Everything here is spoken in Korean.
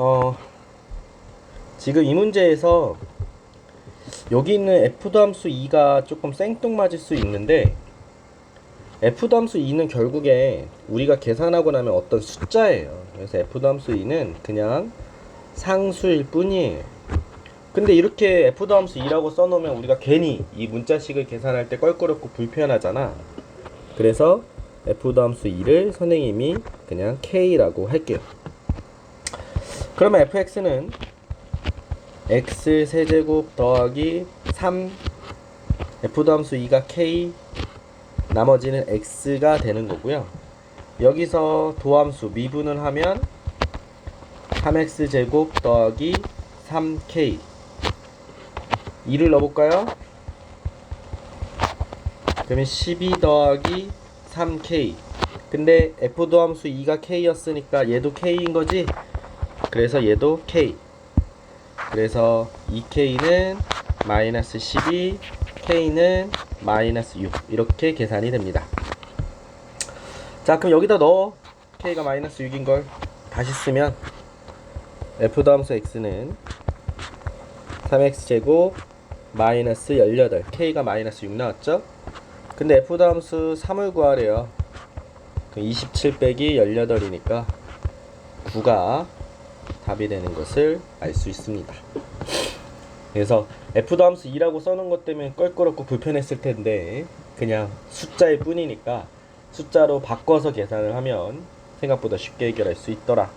어, 지금 이 문제에서 여기 있는 f 함수 2가 조금 생뚱맞을 수 있는데 f 함수 2는 결국에 우리가 계산하고 나면 어떤 숫자예요. 그래서 f 함수 2는 그냥 상수일 뿐이에요. 근데 이렇게 f 함수 2라고 써놓으면 우리가 괜히 이 문자식을 계산할 때 껄끄럽고 불편하잖아. 그래서 f 함수 2를 선생님이 그냥 k라고 할게요. 그러면 fx는 x 세제곱 더하기 3 f 함수 2가 k 나머지는 x가 되는 거고요. 여기서 도함수 미분을 하면 3x 제곱 더하기 3k 2를 넣어볼까요? 그러면 12 더하기 3k 근데 f 도함수 2가 k였으니까 얘도 k인 거지? 그래서 얘도 k. 그래서 2k는 마이너스 12 k는 마이너스 6 이렇게 계산이 됩니다. 자 그럼 여기다 넣어. K가 마이너스 6인 걸 다시 쓰면 f 다함수 x는 3x 제곱 마이너스 18 k가 마이너스 6 나왔죠? 근데 f 다함수 3을 구하래요. 그럼 27 빼기 18이니까 9가 답이 되는 것을 알 수 있습니다. 그래서 f 다함수 2라고 써놓은 것 때문에 껄끄럽고 불편했을 텐데 그냥 숫자일 뿐이니까 숫자로 바꿔서 계산을 하면 생각보다 쉽게 해결할 수 있더라